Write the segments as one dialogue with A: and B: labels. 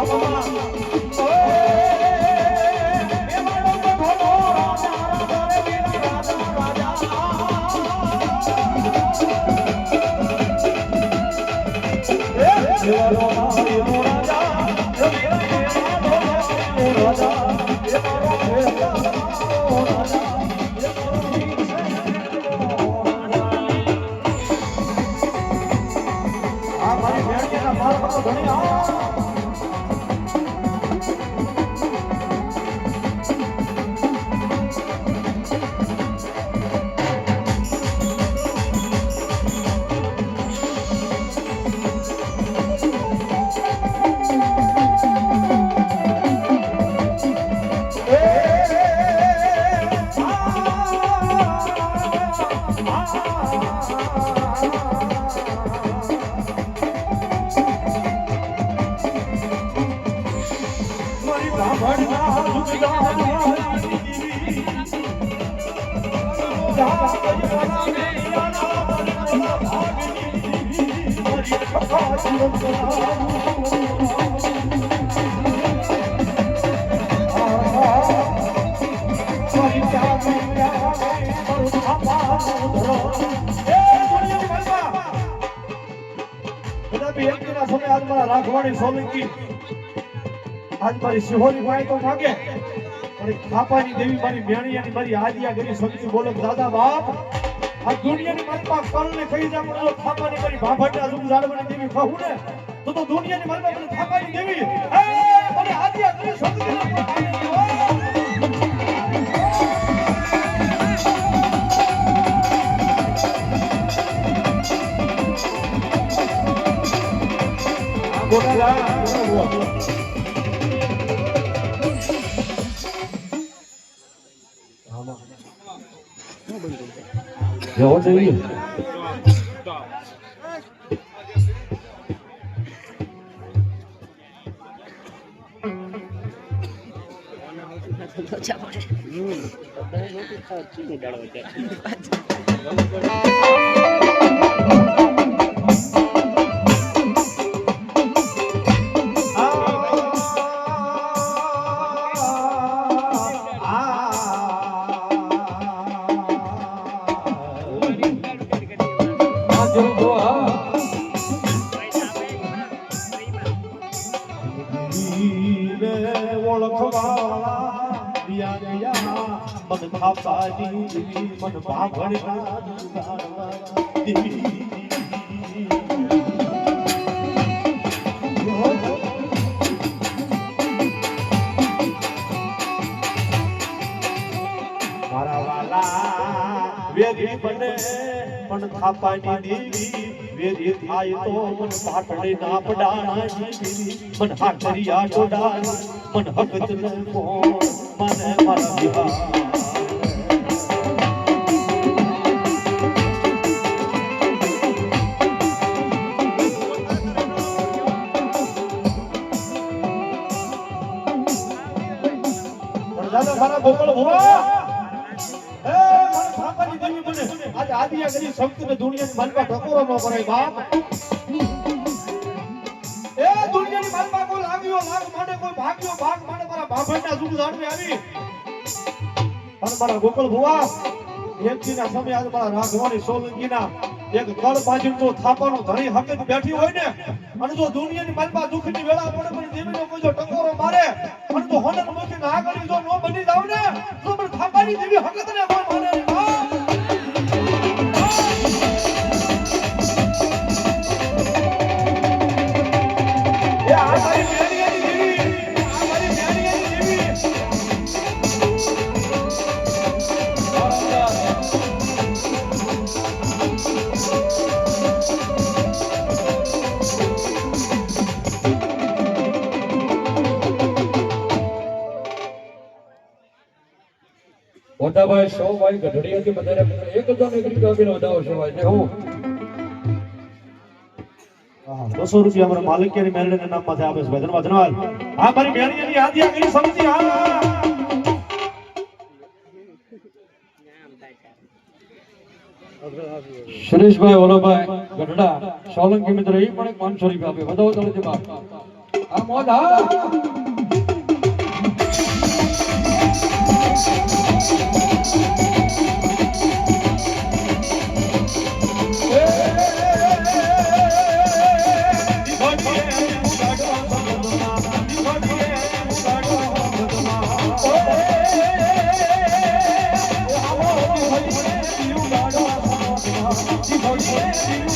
A: રાજા મારા ધણી રાખવાણી સોલંકી આજ મારી સિહોરી ભાઈ તો માગે પણ ખાપાની દેવી મારી મેણિયાની મારી આદિયા ગરી શક્તિ બોલો દાદા, બાપ, આ દુનિયાની માલમાં કલને કહી જા પણ જો ખાપાની મારી ભાભટના રૂપ જાળવાની દેવી કહું ને, તો તો દુનિયાની માલમાં મને ખાપાની દેવી, એ મને આદિયા ગરી શક્તિ જવો જોઈએ
B: લોચા પડે
A: મન થાપાની મન ભાભણના મારા વાલા વેરી બને, પણ થાપાની દેવી વેરી થાય તો મન પાટડે ના પડાણા મન હાકરિયા ડોડા મન હકત કોણ મને મારા વિહાર મારા થાપાની દેવી બને. આજે કરી શક્તિને દુનિયાની માલપા ટકોરો ન કરાય બાપ. દુનિયાની માલપા કોઈ લાગ્યો લાગ માટે કોઈ ભાગ્યો ભાગ માટે મારા બાભણના સુખ જાણવી આવી. અને મારા ગોકળ ભુવા એકજીના સમય આજે મારા રાઘવાની સોલંકીના એક કળ બાજુનો થાપાનો ધણી હકીકત બેઠી હોય ને, અને જો દુનિયાની માલપા દુઃખની વેળા પડે, પણ દેવીનો કોઈ જો ટકોરો મારે, અને તો હોનર મોતી ના કરી જો નો બની જાવ ને, તો પણ થાપાની દેવી હકત
B: મોટાભાઈ સૌ ભાઈ ગઢડી હતી બધાને એક હજાર એકરી ગામીનો ભાઈ ને હું?
A: બસો રૂપિયા અમારા માલિકિયાની મેરડીના નામમાંથી આપે છે. ધન્યવાદ હા, મારી મેરડીની સમજી. હા.
B: સુરેશભાઈ ઓલોભાઈ ગઢડા, સોલંકી મિત્ર એ પણ પાંચસો રૂપિયા આપે બધા તમે જવાબ આ મોજ હા.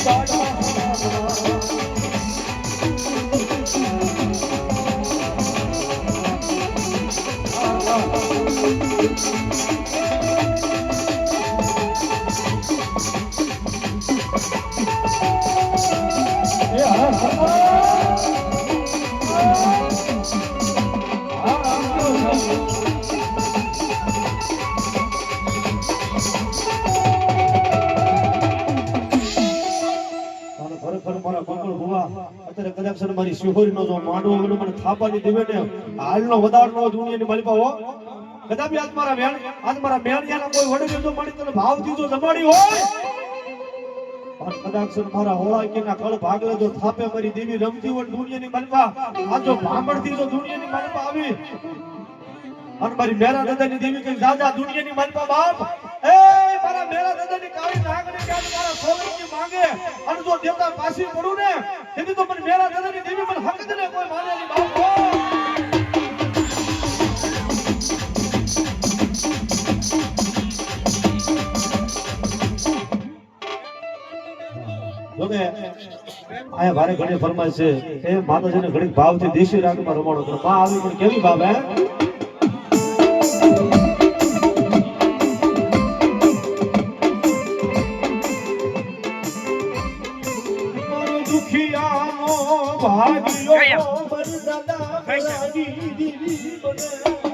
B: એ
A: અત્યારે કદાચ છે ને મારી શિહોરીનો જો માંડવો મને થાપાની દેવે ને હાલનો વધારનો દુનિયાની માલિકા હો. કદાચ આજ મારા મેણ આજ મારા મેણિયાના કોઈ વડે જો મારી તને ભાવ દીધો જમાડી હોય. અને કદાચ મારા હોળા કે ના કળ ભાગલે જો થાપે મારી દેવી રમતી હોય દુનિયાની માલિકા, આ જો ભાંભળતી જો દુનિયાની માલિકા આવી, અને મારી મેરા દાદાની દેવી કઈ દાદા દુનિયાની માલિકા બાપ? એ મારા મેરા દાદાની કાળી નાગણી કે મારા સોલંકી માંગે, અને જો દેવતા પાછી પડું ને તેથી તો પણ મેરા દાદાની દેવી પણ હક દે ને કોઈ માને નહીં બાપ. આયા ભારે ઘણી ફરમાય છે. એ માતાજીને ઘણી ભાવથી દેશી રાગમાં રમાડો કરો માં આવી પણ કેવી ભાવ હે? દુખિયાનો ભાગ્યો